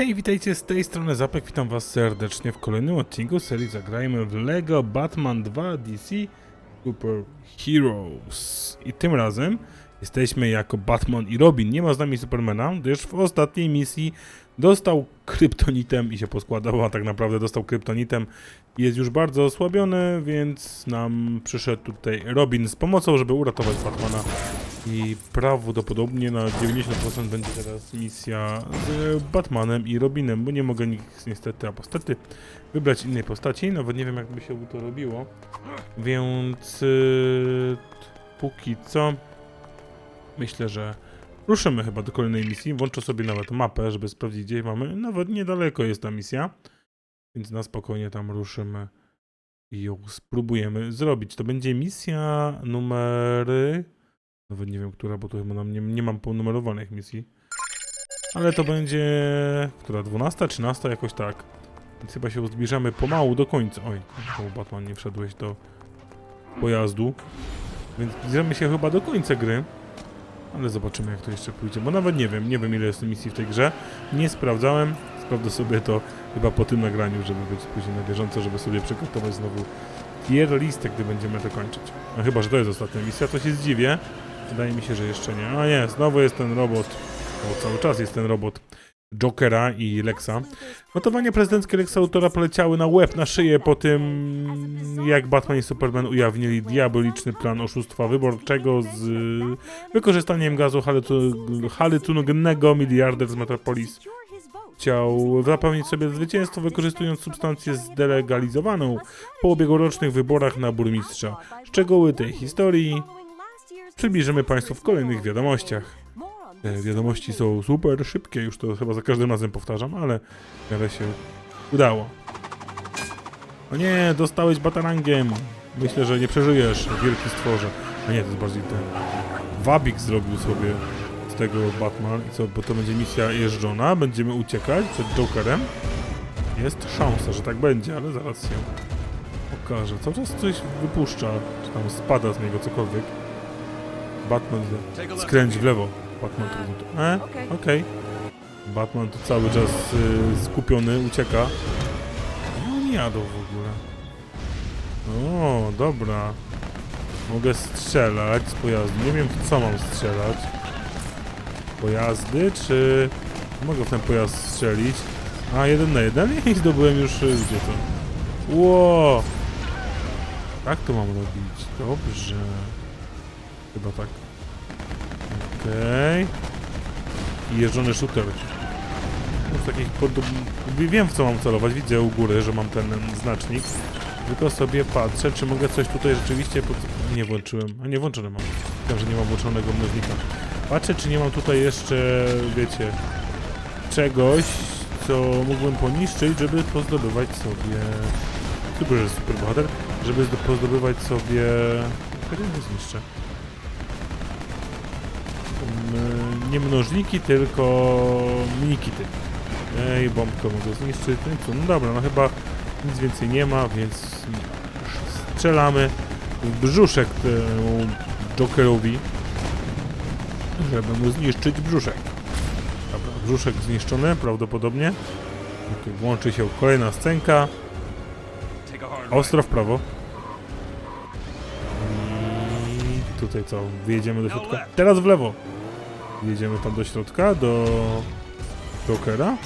Hej, witajcie z tej strony Zapek, witam was serdecznie w kolejnym odcinku serii Zagrajmy w LEGO Batman 2 DC Super Heroes. I tym razem jesteśmy jako Batman i Robin. Nie ma z nami Supermana, gdyż w ostatniej misji dostał kryptonitem i się poskładał, a tak naprawdę dostał kryptonitem. Jest już bardzo osłabiony, więc nam przyszedł tutaj Robin z pomocą, żeby uratować Batmana. I prawdopodobnie na 90% będzie teraz misja z Batmanem i Robinem, bo nie mogę nikt niestety, a postety wybrać innej postaci. Nawet nie wiem, jakby się to robiło. Więc yy, póki co myślę, że ruszymy chyba do kolejnej misji. Włączę sobie nawet mapę, żeby sprawdzić, gdzie mamy. Nawet niedaleko jest ta misja, więc na spokojnie tam ruszymy i ją spróbujemy zrobić. To będzie misja numery nawet nie wiem, która, bo tu chyba nam nie, nie mam ponumerowanych misji. Ale to będzie... która? 12, 13, jakoś tak. Więc chyba się zbliżamy pomału do końca. Oj, czemu Batman nie wszedłeś do pojazdu. Więc zbliżamy się chyba do końca gry. Ale zobaczymy jak to jeszcze pójdzie, bo nawet nie wiem, nie wiem ile jest misji w tej grze. Nie sprawdzałem, sprawdzę sobie to chyba po tym nagraniu, żeby być później na bieżąco, żeby sobie przygotować znowu tier listę, gdy będziemy to kończyć. No chyba, że to jest ostatnia misja, to się zdziwię. Wydaje mi się, że jeszcze nie. A nie, znowu jest ten robot. O, cały czas jest ten robot Jokera i Lexa. Notowania prezydenckie Lexa Luthora poleciały na łeb, na szyję po tym, jak Batman i Superman ujawnili diaboliczny plan oszustwa wyborczego z wykorzystaniem gazu halucynogennego miliarder z Metropolis chciał zapewnić sobie zwycięstwo wykorzystując substancję zdelegalizowaną po ubiegłorocznych wyborach na burmistrza. Szczegóły tej historii przybliżymy Państwu w kolejnych wiadomościach. Te wiadomości są super szybkie, już to chyba za każdym razem powtarzam, ale w miarę się udało. O nie, dostałeś batarangiem. Myślę, że nie przeżyjesz, wielki stworze. A nie, to jest bardziej ten... Wabik zrobił sobie z tego Batman i co, bo to będzie misja jeżdżona, będziemy uciekać przed Jokerem. Jest szansa, że tak będzie, ale zaraz się okaże. Cały czas coś wypuszcza, czy tam spada z niego cokolwiek. Batman skręć w lewo. Batman tu. E? Okej. Batman tu cały czas y, skupiony, ucieka. No oni jadą w ogóle. O, dobra. Mogę strzelać z pojazdu. Nie wiem w co mam strzelać. Pojazdy, czy... Mogę w ten pojazd strzelić. A, jeden na jeden i zdobyłem już... y, Gdzie to? Ło! Tak to mam robić. Dobrze. Chyba tak. Okej. I jeżdżony shooter. No, w takich podob... Wiem w co mam celować, widzę u góry, że mam ten znacznik. Tylko sobie patrzę, czy mogę coś tutaj rzeczywiście pod... Nie włączyłem. A nie włączony mam. Wiem, że nie mam włączonego mnożnika. Patrzę, czy nie mam tutaj jeszcze, wiecie, czegoś, co mógłbym poniszczyć, żeby pozdobywać sobie... Super, że super bohater, żeby zdo- pozdobywać sobie... Czego nie zniszczę? Nie mnożniki, tylko minikity. Ej, bombkę mogę zniszczyć. No co? No dobra, no chyba nic więcej nie ma, więc strzelamy w brzuszek temu Jokerowi, żeby mu zniszczyć brzuszek. Dobra, brzuszek zniszczony prawdopodobnie. Okej, włączy się kolejna scenka. Ostro w prawo. I tutaj co? Wyjedziemy do środka. Teraz w lewo. Jedziemy tam do środka, do Jokera.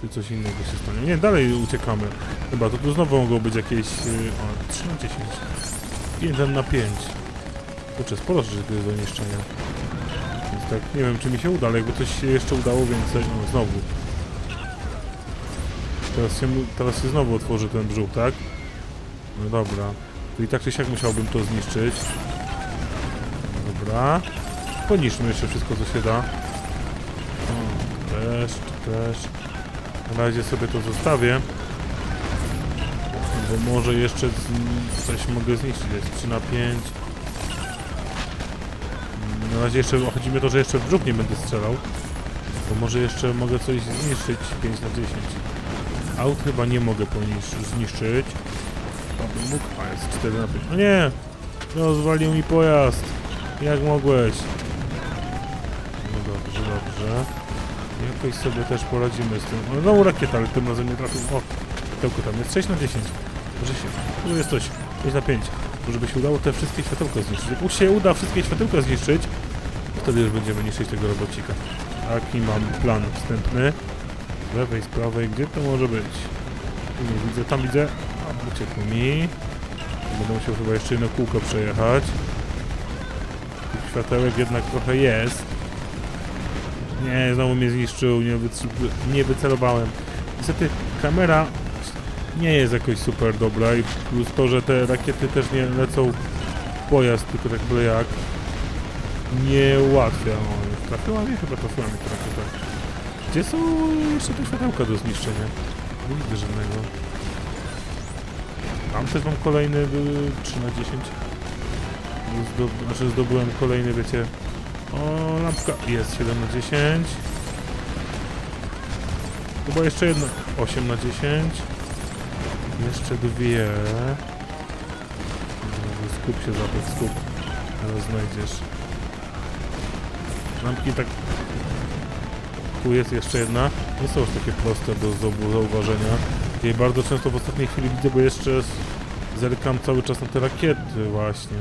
Czy coś innego się stanie? Nie, dalej uciekamy. Chyba to tu znowu mogą być jakieś... y, O, 3 na 10. 1 na 5. Kurczę, sporo rzeczy tu jest do niszczenia. Więc tak, nie wiem czy mi się uda, ale jakby coś się jeszcze udało więcej... No, znowu. Teraz się, teraz się znowu otworzy ten brzuch, tak? No dobra. To i tak czy siak musiałbym to zniszczyć. Dobra. Poniszczmy jeszcze wszystko, co się da. Też, też. Na razie sobie to zostawię. Bo może jeszcze coś mogę zniszczyć. Jest 3 na 5. Na razie jeszcze chodzi mi o to, że jeszcze w brzuch nie będę strzelał. Bo może jeszcze mogę coś zniszczyć 5 na 10. Aut chyba nie mogę zniszczyć. Bym mógł. A jest 4 na 5. O nie! Rozwalił mi pojazd. Jak mogłeś? Jakoś sobie też poradzimy z tym. No, znowu rakieta, ale tym razem nie trafił. O, światełko tam jest 6 na 10. Może się, tu jest coś, 5 na 5. To żeby się udało te wszystkie światełka zniszczyć. Jak się uda wszystkie światełka zniszczyć, wtedy już będziemy niszczyć tego robocika. Taki mam plan wstępny. Z lewej, z prawej, gdzie to może być? Tu nie widzę, tam widzę. A, uciekło mi. Będę musiał chyba jeszcze jedno kółko przejechać. Tych światełek jednak trochę jest. Nie, znowu mnie zniszczył, nie, wyc- nie wycelowałem. Niestety kamera nie jest jakoś super dobra i plus to, że te rakiety też nie lecą w pojazd, tylko tak byle jak. Nie ułatwia. O, trafiła mnie? Chyba trafiła mnie ta rakieta. Gdzie są jeszcze te światełka do zniszczenia? Nie widzę żadnego. Tam też mam kolejny y, 3 na 10. Zdob znaczy zdobyłem kolejny, wiecie... O, lampka. Jest 7 na 10. Chyba jeszcze jedno. 8 na 10. Jeszcze dwie. Skup się zapek, skup. Teraz znajdziesz. Lampki tak... Tu jest jeszcze jedna. Nie są już takie proste do zau- zauważenia. Ja bardzo często w ostatniej chwili widzę, bo jeszcze zerkam cały czas na te rakiety właśnie.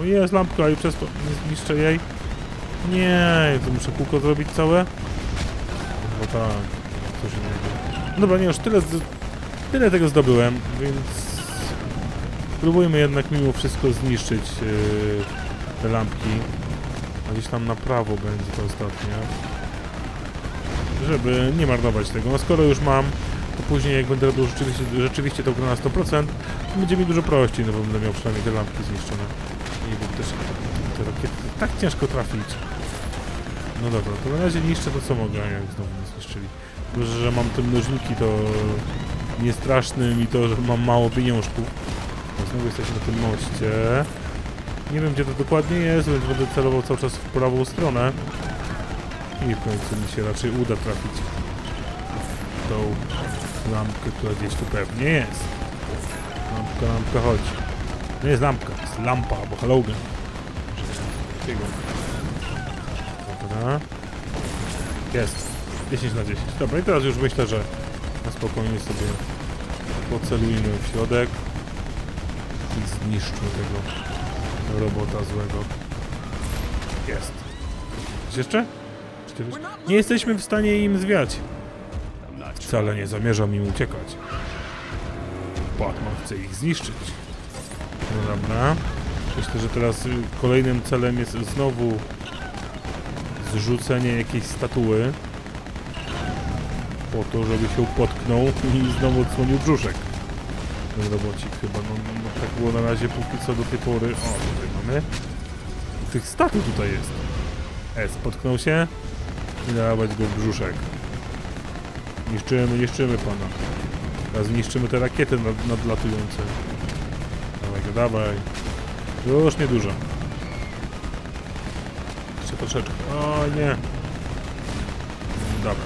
O jest lampka i przez to nie zniszczę jej. Nie, to muszę kółko zrobić całe? No tak, coś innego. Dobra, nie już tyle, tyle tego zdobyłem, więc spróbujmy jednak mimo wszystko zniszczyć yy, te lampki. A gdzieś tam na prawo będzie to ostatnie. Żeby nie marnować tego. No skoro już mam, to później jak będę robił rzeczywiście, rzeczywiście grę na 100%, to będzie mi dużo prościej, no bo będę miał przynajmniej te lampki zniszczone. I też te rakiety tak ciężko trafić. No dobra, to na razie niszczę to co mogę, jak znowu nie zniszczyli. Tylko, że mam te mnożniki to nie straszny mi to, że mam mało pieniążków. No, Znowu jesteśmy na tym moście. Nie wiem gdzie to dokładnie jest, więc będę celował cały czas w prawą stronę. I w końcu mi się raczej uda trafić tą lampkę, która gdzieś tu pewnie jest. Lampka, lampka, chodź. To nie jest lampka, jest lampa albo halogen. Takiego. Dobra. Jest. 10 na 10. Dobra, i teraz już myślę, że na spokojnie sobie pocelujmy w środek i zniszczmy tego robota złego. Jest. Coś jeszcze? Nie jesteśmy w stanie im zwiać. Wcale nie zamierzam im uciekać. Batman chce ich zniszczyć. No dobra. Myślę, że teraz kolejnym celem jest znowu zrzucenie jakiejś statuły po to, żeby się potknął i znowu odsłonił brzuszek. Ten robocik chyba, no, no tak było na razie póki co do tej pory. O, tutaj mamy. Tych statu tutaj jest. S, potknął się i dawać go w brzuszek. Niszczymy, niszczymy pana. Teraz niszczymy te rakiety nad, nadlatujące. Dawaj go, dawaj. Już niedużo. Jeszcze troszeczkę. O nie. Dobra.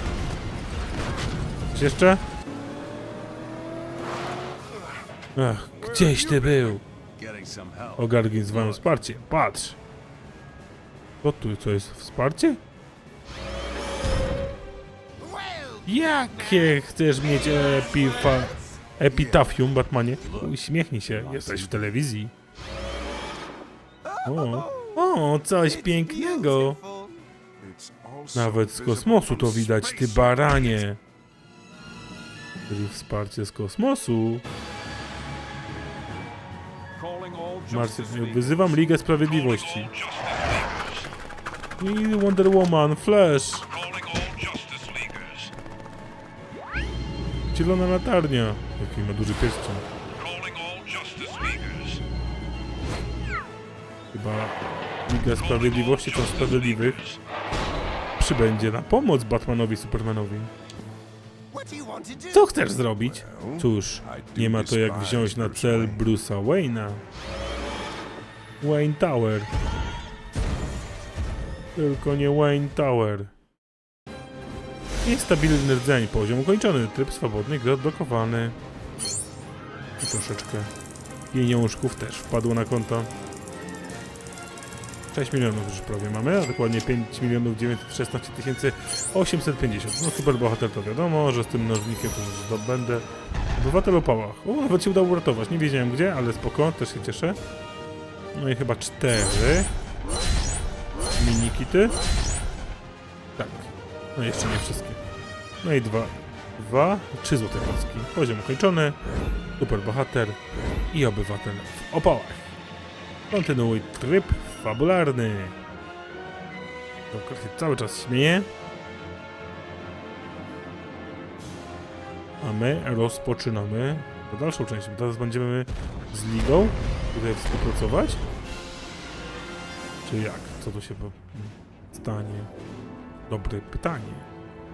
Coś jeszcze? Ach, gdzieś ty był? Ogargin zwają wsparcie. Patrz. Co tu, co jest? Wsparcie? Jakie chcesz mieć epifa... epitafium, Batmanie? Uśmiechnij się, jesteś w telewizji. O, o, coś pięknego. Nawet z kosmosu to widać, ty baranie. Czyli wsparcie z kosmosu. League. wyzywam Ligę Sprawiedliwości. I Wonder Woman, Flash. Zielona latarnia. Jaki ma duży pierścień. Chyba Liga Sprawiedliwości to Sprawiedliwych przybędzie na pomoc Batmanowi, Supermanowi. Co chcesz zrobić? Cóż, nie ma to jak wziąć na cel Bruce'a Wayne'a. Wayne Tower. Tylko nie Wayne Tower. Niestabilny rdzeń, poziom ukończony, tryb swobodny, gry odblokowany. I troszeczkę pieniążków też wpadło na konto. 6 milionów już prawie mamy, a dokładnie 5 milionów 916 tysięcy 850. No super bohater to wiadomo, że z tym mnożnikiem to już zdobędę. Obywatel o pałach. O, nawet się udało uratować. Nie wiedziałem gdzie, ale spoko, też się cieszę. No i chyba cztery. Minikity. Tak. No jeszcze nie wszystkie. No i dwa. Dwa. Trzy złote kostki. Poziom ukończony. Super bohater. I obywatel w opałach. Kontynuuj tryb fabularny. Doktor się cały czas śmieje. A my rozpoczynamy dalszą część. Teraz będziemy z ligą tutaj współpracować. Czy jak? Co tu się stanie? Dobre pytanie.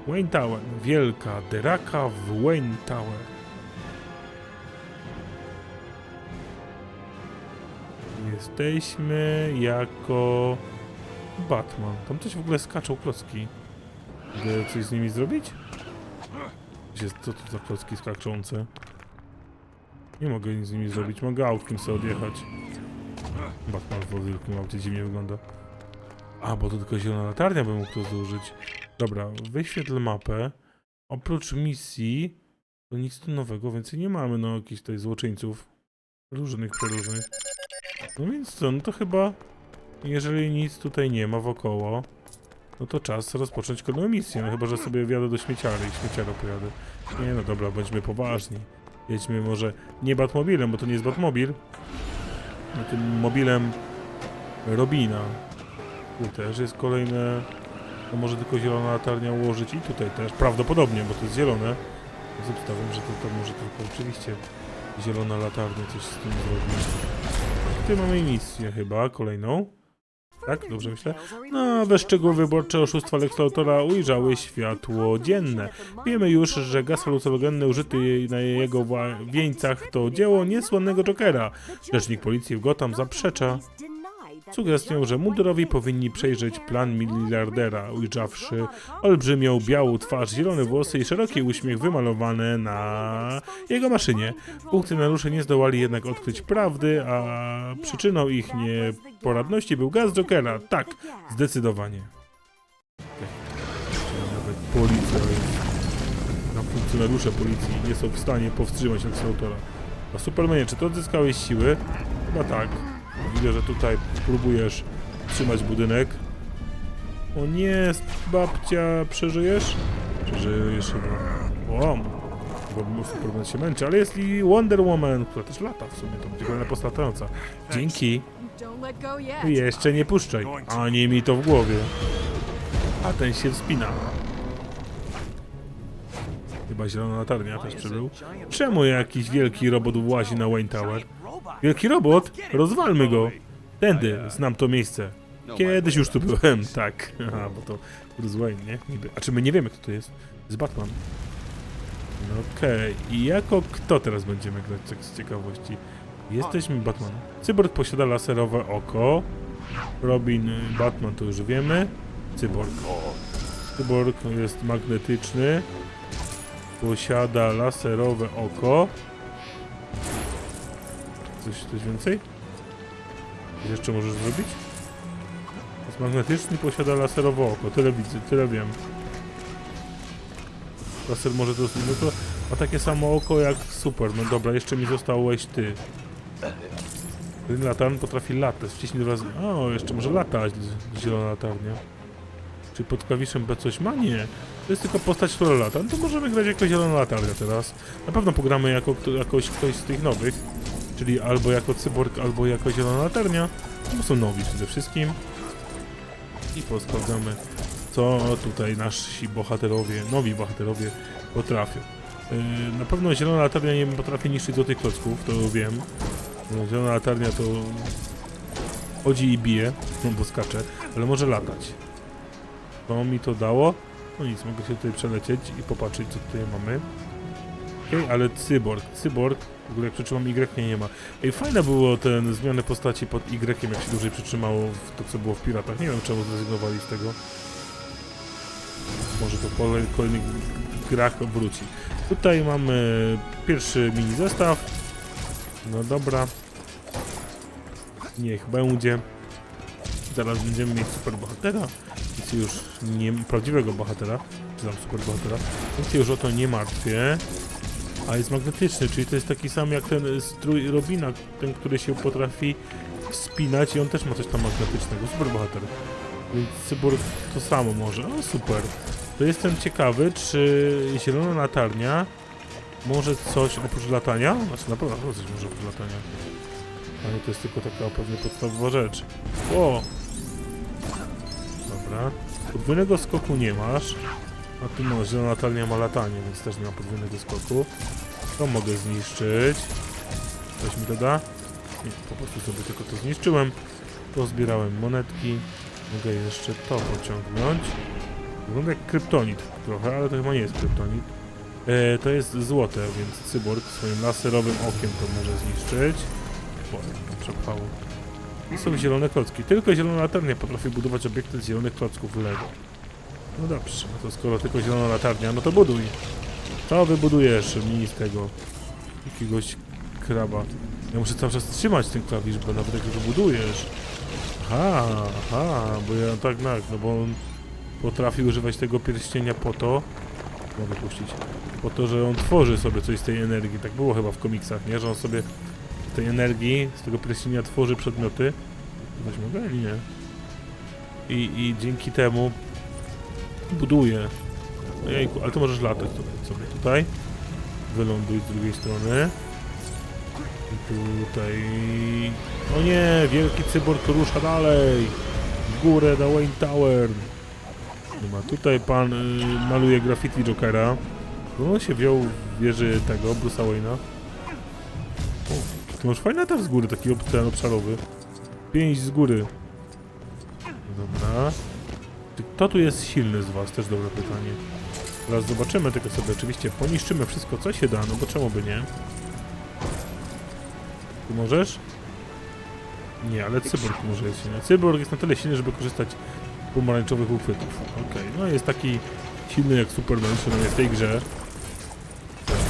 Wayne Tower. Wielka deraka w Wayne Tower. Jesteśmy jako Batman. Tam coś w ogóle skaczą klocki. Mogę coś z nimi zrobić? Gdzie- Co to za klocki skaczące? Nie mogę nic z nimi zrobić. Mogę autkiem sobie odjechać. Batman w wielkim aucie dziwnie wygląda. A, bo to tylko zielona latarnia bym mógł to zużyć. Dobra, wyświetl mapę. Oprócz misji, to nic tu nowego więcej nie mamy, no jakichś tutaj złoczyńców. Różnych, przeróżnych. No więc co, no to chyba, jeżeli nic tutaj nie ma wokoło, no to czas rozpocząć kolejną misję. No chyba, że sobie wjadę do śmieciary i śmieciaro pojadę. Nie no dobra, bądźmy poważni. Jedźmy może nie Batmobilem, bo to nie jest Batmobil. No tym mobilem Robina. Tu też jest kolejne... No może tylko zielona latarnia ułożyć i tutaj też. Prawdopodobnie, bo to jest zielone. Z że to, to może tylko oczywiście zielona latarnia coś z tym zrobić. Tutaj mamy misję chyba, kolejną. Tak, dobrze myślę? No, we szczegóły wyborcze oszustwa Lex Luthora ujrzały światło dzienne. Wiemy już, że gaz halucynogenny użyty na jego wieńcach to dzieło niesławnego Jokera. Rzecznik policji w Gotham zaprzecza sugestią, że mundurowi powinni przejrzeć plan miliardera, ujrzawszy olbrzymią białą twarz, zielone włosy i szeroki uśmiech wymalowany na jego maszynie. Funkcjonariusze nie zdołali jednak odkryć prawdy, a przyczyną ich nieporadności był gaz Jokera. Tak, zdecydowanie. Nawet policja. Tam funkcjonariusze policji nie są w stanie powstrzymać Lex Luthora. A Supermanie, czy to odzyskałeś siły? Chyba tak. Widzę, że tutaj próbujesz trzymać budynek. O nie, babcia, przeżyjesz? Przeżyjesz chyba. O, chyba Superman się męczy, ale jest i Wonder Woman, która też lata w sumie, to będzie kolejna postać latająca. Dzięki. Jeszcze nie puszczaj, ani mi to w głowie. A ten się wspina. Chyba zielona latarnia też przybył. Czemu jakiś wielki robot włazi na Wayne Tower? Wielki robot? Rozwalmy go! Tędy, znam to miejsce. Kiedyś już tu byłem, tak. Aha, bo to Bruce Wayne, nie? Niby. A czy my nie wiemy, kto to jest? To jest Batman. No okej. I jako kto teraz będziemy grać, tak z ciekawości? Jesteśmy Batman. Cyborg posiada laserowe oko. Robin, y, Batman to już wiemy. Cyborg. Cyborg jest magnetyczny. Posiada laserowe oko. Coś, coś więcej? Coś jeszcze możesz zrobić? Jest magnetyczny, posiada laserowe oko. Tyle widzę, tyle wiem. Laser może to... No to ma takie samo oko jak super. No dobra, jeszcze mi zostałeś ty. Green potrafi latać. Wcześniej dwa razy... O, jeszcze może latać zielona latarnia. Czy pod klawiszem B coś ma? Nie. To jest tylko postać, która lata. No to możemy grać jako zielona latarnia teraz. Na pewno pogramy jako jakoś ktoś z tych nowych. Czyli albo jako cyborg, albo jako zielona latarnia. To są nowi przede wszystkim. I posprawdzamy, co tutaj nasi bohaterowie, nowi bohaterowie potrafią. Yy, na pewno zielona latarnia nie potrafi niszczyć złotych klocków, to wiem. No, Zielona latarnia to chodzi i bije, no bo skacze, ale może latać. Co mi to dało? No nic, mogę się tutaj przelecieć i popatrzeć, co tutaj mamy. Okej, ale cyborg, cyborg, w ogóle jak przytrzymam Y, nie, nie ma. Ej, fajne było ten zmiany postaci pod Y, jak się dłużej przytrzymało w to, co było w Piratach. Nie wiem, czemu zrezygnowali z tego. Może to po kolejnych grach wróci. Tutaj mamy pierwszy mini zestaw. No dobra. Niech będzie. zaraz będziemy mieć super bohatera, więc już nie prawdziwego bohatera, czy tam super bohatera, się już o to nie martwię. A jest magnetyczny, czyli to jest taki sam jak ten strój Robina, ten, który się potrafi wspinać i on też ma coś tam magnetycznego, super bohater. Więc cyborg to samo może, o super. To jestem ciekawy, czy zielona latarnia może coś oprócz latania? Znaczy na pewno coś może oprócz latania. Ale to jest tylko taka pewnie podstawowa rzecz. O! Dobra. Podwójnego skoku nie masz. A tu zielona latarnia ma latanie, więc też nie ma podwójnego skoku. To mogę zniszczyć. Coś mi to da? Nie, po prostu sobie tylko to zniszczyłem. Pozbierałem monetki. Mogę jeszcze to pociągnąć. Wygląda jak kryptonit trochę, ale to chyba nie jest kryptonit. E, to jest złote, więc cyborg swoim laserowym okiem to może zniszczyć. O, jak przepchało. I są zielone klocki. Tylko zielona latarnia potrafi budować obiekty z zielonych klocków Lego. No dobrze, no to skoro tylko zielona latarnia, no to buduj. To wybudujesz mi z tego jakiegoś kraba. Ja muszę cały czas trzymać ten klawisz, bo nawet jak go budujesz. Aha, aha, bo ja tak, tak, no bo on potrafi używać tego pierścienia po to, mogę puścić, po to, że on tworzy sobie coś z tej energii. Tak było chyba w komiksach, nie? Że on sobie z tej energii, z tego pierścienia tworzy przedmioty. Coś mogę? Nie. I, I dzięki temu buduje. Ale to możesz latać sobie, tutaj. Wyląduj z drugiej strony. I tutaj... O nie, wielki cyborg rusza dalej. W górę na Wayne Tower. Dobra, tutaj pan y, maluje graffiti Jokera. Bo on się wziął w wieży tego, Bruce'a Wayne'a. To masz fajny atak z góry, taki obszarowy. Pięć z góry. Dobra. Kto tu jest silny z was? Też dobre pytanie. Zaraz zobaczymy, tylko sobie oczywiście poniszczymy wszystko, co się da, no bo czemu by nie? Ty możesz? Nie, ale cyborg może jest silny. Cyborg jest na tyle silny, żeby korzystać z pomarańczowych uchwytów. Okej, no jest taki silny jak Superman, przynajmniej w tej grze.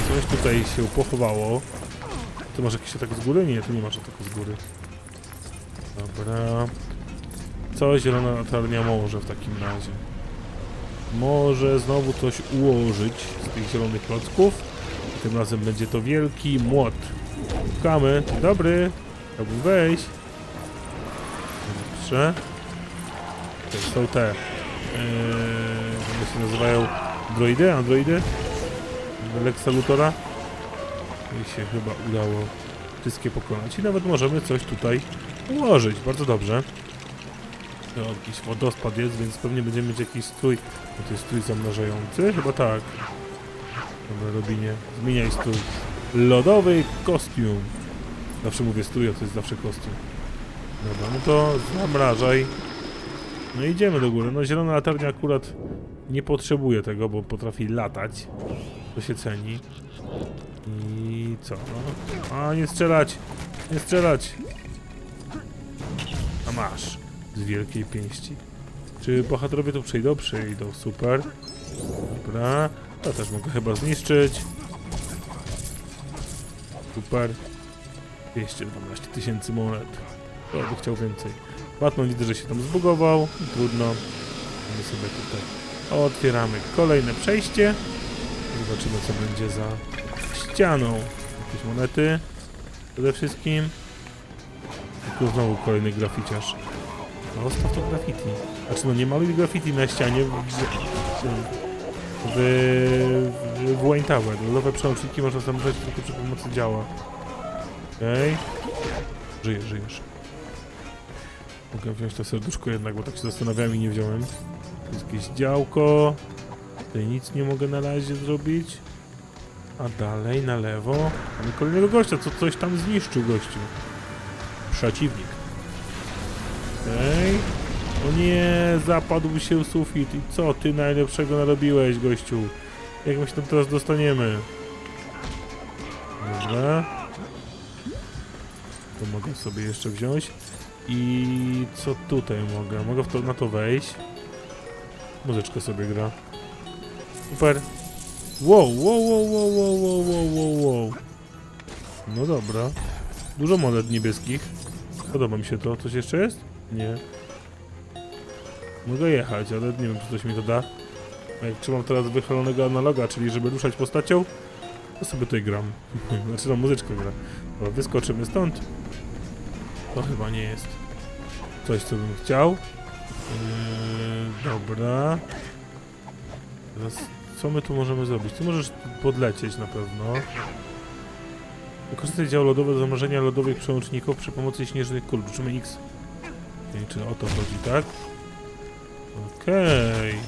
Coś tutaj się pochowało. Ty masz jakiś atak z góry? Nie, tu nie masz ataku z góry. Dobra. Co zielona latarnia może w takim razie? Może znowu coś ułożyć z tych zielonych klocków. Tym razem będzie to wielki młot. Dzień Dobry. Chciałbym wejść. Dobrze. To są te. Yy, się nazywają droidy, androidy. Lexa Luthora. I się chyba udało wszystkie pokonać. I nawet możemy coś tutaj ułożyć. Bardzo dobrze. To jakiś wodospad jest, więc pewnie będziemy mieć jakiś strój. No to jest strój zamrażający? Chyba tak. Dobra, Robinie. Zmieniaj strój. Lodowy kostium. Zawsze mówię strój, a to jest zawsze kostium. Dobra, no to zamrażaj. No idziemy do góry. No zielona latarnia akurat nie potrzebuje tego, bo potrafi latać. To się ceni. I co? No. A, nie strzelać! Nie strzelać! A masz. Z wielkiej pięści. Czy bohaterowie tu przejdą? Przejdą, super. Dobra. To też mogę chyba zniszczyć. Super. 212 tysięcy monet. To by chciał więcej. Batman widzę, że się tam zbugował. Trudno. My sobie tutaj otwieramy kolejne przejście. Zobaczymy, co będzie za ścianą. Jakieś monety. Przede wszystkim. Tu znowu kolejny graficiarz. No, zostaw to graffiti. Znaczy, no nie maluj graffiti na ścianie w, w, w, w, Wayne Tower. Przełączniki można zamrażać tylko przy pomocy działa. Okej. Żyjesz, żyjesz. Mogę wziąć to serduszko jednak, bo tak się zastanawiałem i nie wziąłem. Tu jest jakieś działko. Tutaj nic nie mogę na razie zrobić. A dalej, na lewo. Mamy kolejnego gościa, co coś tam zniszczył gościu. Przeciwnik. Okej. O nie, zapadł się sufit. I co ty najlepszego narobiłeś, gościu? Jak my się tam teraz dostaniemy? Dobra. To mogę sobie jeszcze wziąć. I co tutaj mogę? Mogę w to, na to wejść. Muzyczka sobie gra. Super. Wow, wow, wow, wow, wow, wow, wow, wow, wow. No dobra. Dużo monet niebieskich. Podoba mi się to. Coś jeszcze jest? Nie. Mogę jechać, ale nie wiem, czy coś mi to da. A jak trzymam teraz wychalonego analoga, czyli żeby ruszać postacią, to sobie tutaj gram. znaczy no, muzyczkę gra. Dobra, wyskoczymy stąd. To chyba nie jest coś, co bym chciał. Yy, dobra. Teraz, co my tu możemy zrobić? Ty możesz podlecieć na pewno. Wykorzystaj dział lodowy do zamrożenia lodowych przełączników przy pomocy śnieżnych kul. Wrzucimy X. Wiem, czy o to chodzi, tak? Okej.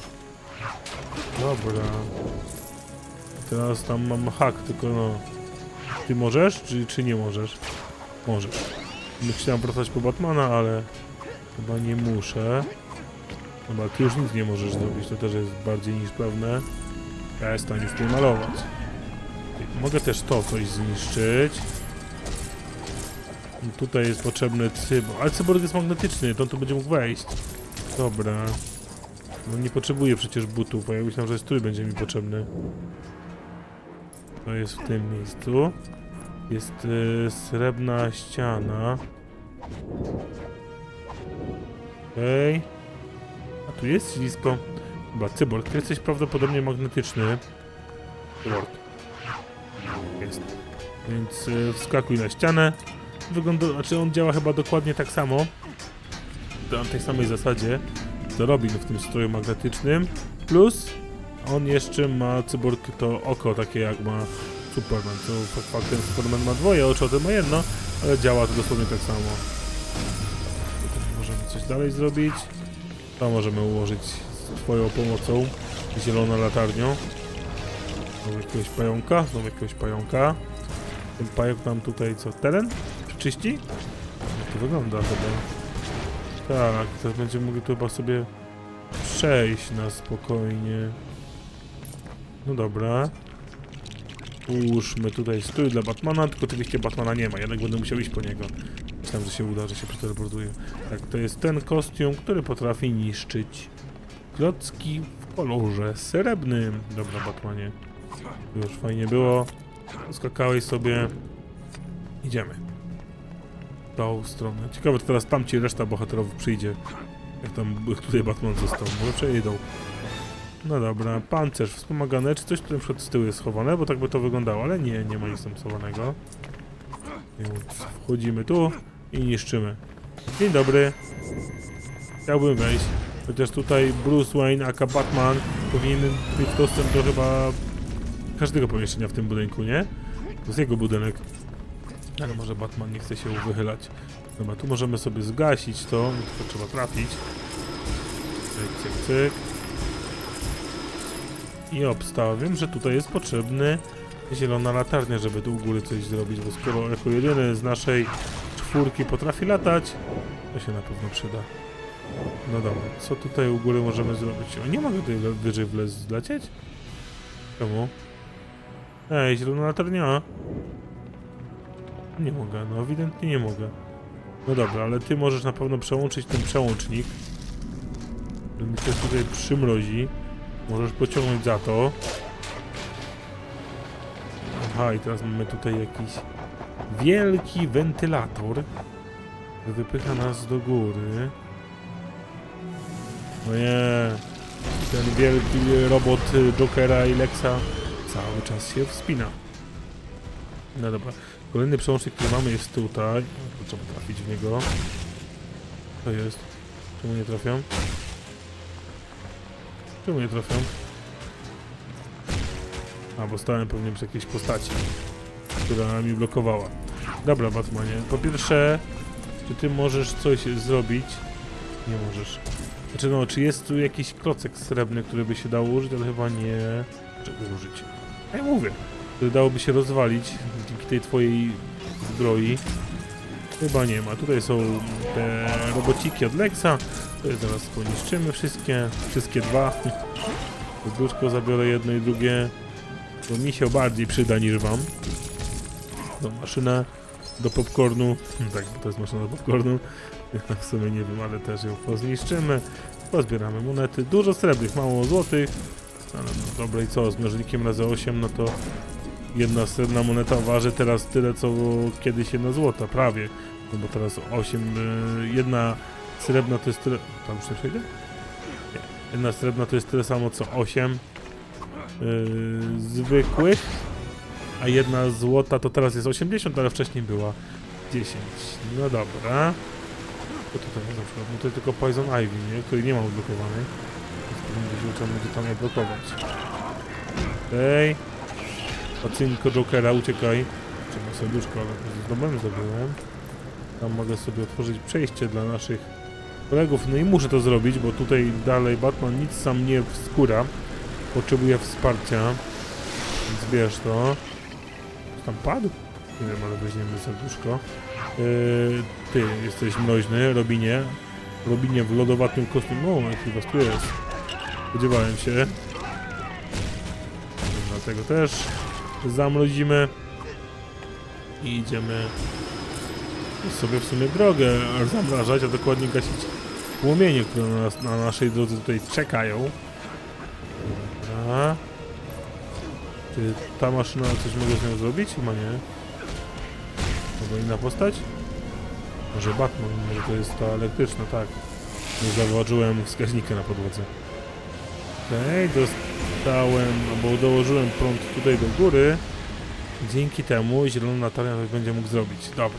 Dobra. Teraz tam mam hak, tylko no... Ty możesz, czy, czy nie możesz? Możesz. Chciałem wracać po Batmana, ale... Chyba nie muszę. Chyba ty już nic nie możesz zrobić, to też jest bardziej niż pewne. Ja jestem już malować. Mogę też to coś zniszczyć. Tutaj jest potrzebny cyborg. Ale cyborg jest magnetyczny, to on tu będzie mógł wejść. Dobra. No nie potrzebuję przecież butów, a ja myślałem, że strój będzie mi potrzebny. To jest w tym miejscu. Jest y, srebrna ściana. Okej. A tu jest ślisko. Chyba cyborg. Ty jesteś prawdopodobnie magnetyczny. Cyborg. Jest. Więc y, wskakuj na ścianę. Wygląda, znaczy on działa chyba dokładnie tak samo. Na tej samej zasadzie, co Robin w tym stroju magnetycznym. Plus on jeszcze ma cyborg to oko takie jak ma Superman. To fakt faktem Superman ma dwoje oczu, a ten ma jedno, ale działa to dosłownie tak samo. Możemy coś dalej zrobić. To możemy ułożyć z twoją pomocą. Zielona latarnią. Znowu jakiegoś pająka, znowu jakiegoś pająka. Ten pająk nam tutaj co, teren? Czyści? Jak to wygląda chyba. Tak, teraz będziemy mogli tu chyba sobie przejść na spokojnie. No dobra. Ułóżmy tutaj stój dla Batmana, tylko oczywiście Batmana nie ma, jednak będę musiał iść po niego. Myślałem, że się uda, że się przeteleportuje. Tak, to jest ten kostium, który potrafi niszczyć klocki w kolorze srebrnym. Dobra, Batmanie. Już fajnie było. Skakałeś sobie. Idziemy. Tą stronę. Ciekawe, teraz tam ci reszta bohaterów przyjdzie. Jak tam jak tutaj Batman został. Może przejdą. No dobra, pancerz wspomagany. Czy coś tu na przykład z tyłu jest schowane? Bo tak by to wyglądało, ale nie, nie ma nic tam schowanego. Więc wchodzimy tu i niszczymy. Dzień dobry. Chciałbym wejść. Chociaż tutaj Bruce Wayne, aka Batman, powinien mieć dostęp do chyba każdego pomieszczenia w tym budynku, nie? To jest jego budynek. Ale może Batman nie chce się wychylać. Dobra, tu możemy sobie zgasić to, tylko trzeba trafić. Cyk, cyk, cyk. I obstawiam, że tutaj jest potrzebny zielona latarnia, żeby tu u góry coś zrobić, bo skoro jako jedyny z naszej czwórki potrafi latać, to się na pewno przyda. No dobra, co tutaj u góry możemy zrobić? O, nie mogę tutaj wyżej wlez zlecieć? Czemu? Ej, zielona latarnia. Nie mogę, no ewidentnie nie mogę. No dobra, ale ty możesz na pewno przełączyć ten przełącznik. Mi coś tutaj przymrozi. Możesz pociągnąć za to. Aha, i teraz mamy tutaj jakiś wielki wentylator, wypycha nas do góry. No nie, ten wielki robot Jokera i Lexa cały czas się wspina. No dobra, kolejny przełącznik, który mamy jest tutaj. Trzeba trafić w niego. To jest. Czemu nie trafiam? Czemu nie trafiam? A, bo stałem pewnie przy jakiejś postaci, która mi blokowała. Dobra, Batmanie. Po pierwsze, czy ty możesz coś zrobić? Nie możesz. Znaczy no, czy jest tu jakiś klocek srebrny, który by się dało użyć, ale chyba nie... Czego użyć? Ja mówię. Który dałoby się rozwalić dzięki tej twojej zbroi. Chyba nie ma. Tutaj są te robociki od Lexa. Jest zaraz poniszczymy wszystkie. Wszystkie dwa. Serduszko zabiorę jedno i drugie. Bo mi się bardziej przyda niż wam. Do maszynę do popcornu. Tak, to jest maszyna do popcornu. Ja w sumie nie wiem, ale też ją pozniszczymy. Pozbieramy monety. Dużo srebrnych, mało złotych. Ale no dobra i co, z mnożnikiem razy 8, no to jedna srebrna moneta waży teraz tyle, co kiedyś jedna złota, prawie. No bo teraz 8, y, jedna srebrna to jest tyle... Tam już nie przejdę? Jedna srebrna to jest tyle samo co 8 yy, zwykłych, a jedna złota to teraz jest 80, ale wcześniej była 10. No dobra. Co tutaj na przykład? No to tylko Poison Ivy, nie? Której nie mam odblokowanej. Więc to będzie trzeba będzie tam odblokować. Okej. Ocynko Jokera, uciekaj. Trzeba serduszko, ale to zdobędę zdobyłem. Tam mogę sobie otworzyć przejście dla naszych kolegów. No i muszę to zrobić, bo tutaj dalej Batman nic sam nie wskóra. Potrzebuje wsparcia. Więc bierz to. Tam padł? Nie wiem, ale weźmiemy serduszko. Yy, ty jesteś mroźny, Robinie. Robinie w lodowatym kostiumie. O, jaki was tu jest. Spodziewałem się. Dlatego też zamrozimy. I idziemy sobie w sumie drogę zamrażać, a dokładnie gasić płomienie, które na, nas, na naszej drodze tutaj czekają. Czy ta maszyna coś mogę z nią zrobić? Chyba nie. Albo inna postać? Może Batman, może to jest ta elektryczna, tak. Nie zauważyłem wskaźnika na podłodze. Okej, dostałem, albo dołożyłem prąd tutaj do góry. Dzięki temu zielona latarnia coś będzie mógł zrobić. Dobra.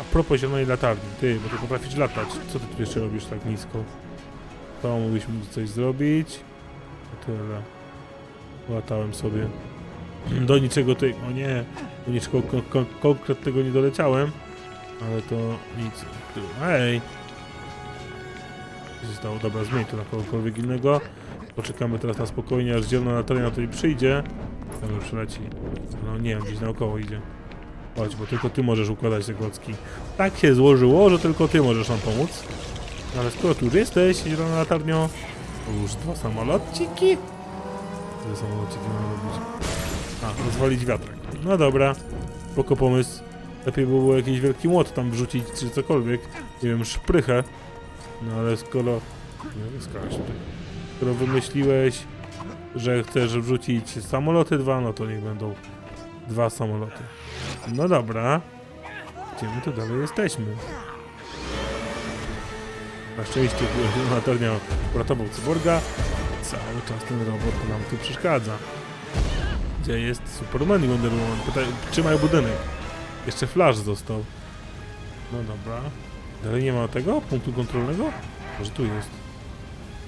A propos zielonej latarni, ty, bo ty potrafisz latać. Co ty tu jeszcze robisz tak nisko? To mógł coś zrobić. To tyle. Latałem sobie. Do niczego tej... O nie! Do niczego kon kon konkretnego nie doleciałem. Ale to nic. Ej! Co? Dobra, zmień to na kogokolwiek innego. Poczekamy teraz na spokojnie, aż zielona latarnia tutaj przyjdzie. Dobra, przyleci. No nie, gdzieś naokoło idzie. Chodź, bo tylko ty możesz układać te klocki. Tak się złożyło, że tylko ty możesz nam pomóc. No Ale skoro tu już jesteś, zielona latarnio, już dwa samolotciki. Dwa samolotciki mamy robić. A, rozwalić wiatrak. No dobra, spoko pomysł. Lepiej by było jakiś wielki młot tam wrzucić, czy cokolwiek. Nie wiem, szprychę. No ale skoro... Nie, skoro tutaj. Skoro wymyśliłeś, że chcesz wrzucić samoloty dwa, no to niech będą dwa samoloty. No dobra. Gdzie my tu dalej jesteśmy? Na szczęście latarnia uratował cyborga. Cały czas ten robot nam tu przeszkadza. Gdzie jest Superman i Wonder Woman? Pytaj, trzymają budynek. Jeszcze Flash został. No dobra. Dalej nie ma tego? Punktu kontrolnego? Może tu jest.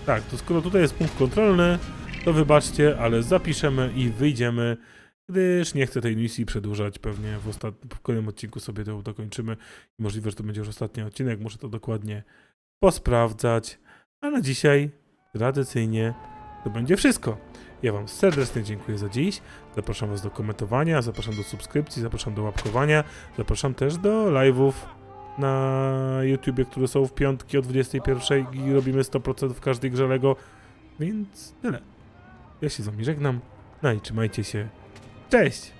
Tak, to skoro tutaj jest punkt kontrolny, to wybaczcie, ale zapiszemy i wyjdziemy, gdyż nie chcę tej misji przedłużać. Pewnie w, w kolejnym odcinku sobie to dokończymy. Możliwe, że to będzie już ostatni odcinek. Muszę to dokładnie posprawdzać. A na dzisiaj tradycyjnie to będzie wszystko. Ja Wam serdecznie dziękuję za dziś. Zapraszam Was do komentowania, zapraszam do subskrypcji, zapraszam do łapkowania, zapraszam też do live'ów na YouTubie, które są w piątki o 21 i robimy 100% w każdej grze Lego. Więc tyle. Ja się z Wami żegnam. No i trzymajcie się. Cześć!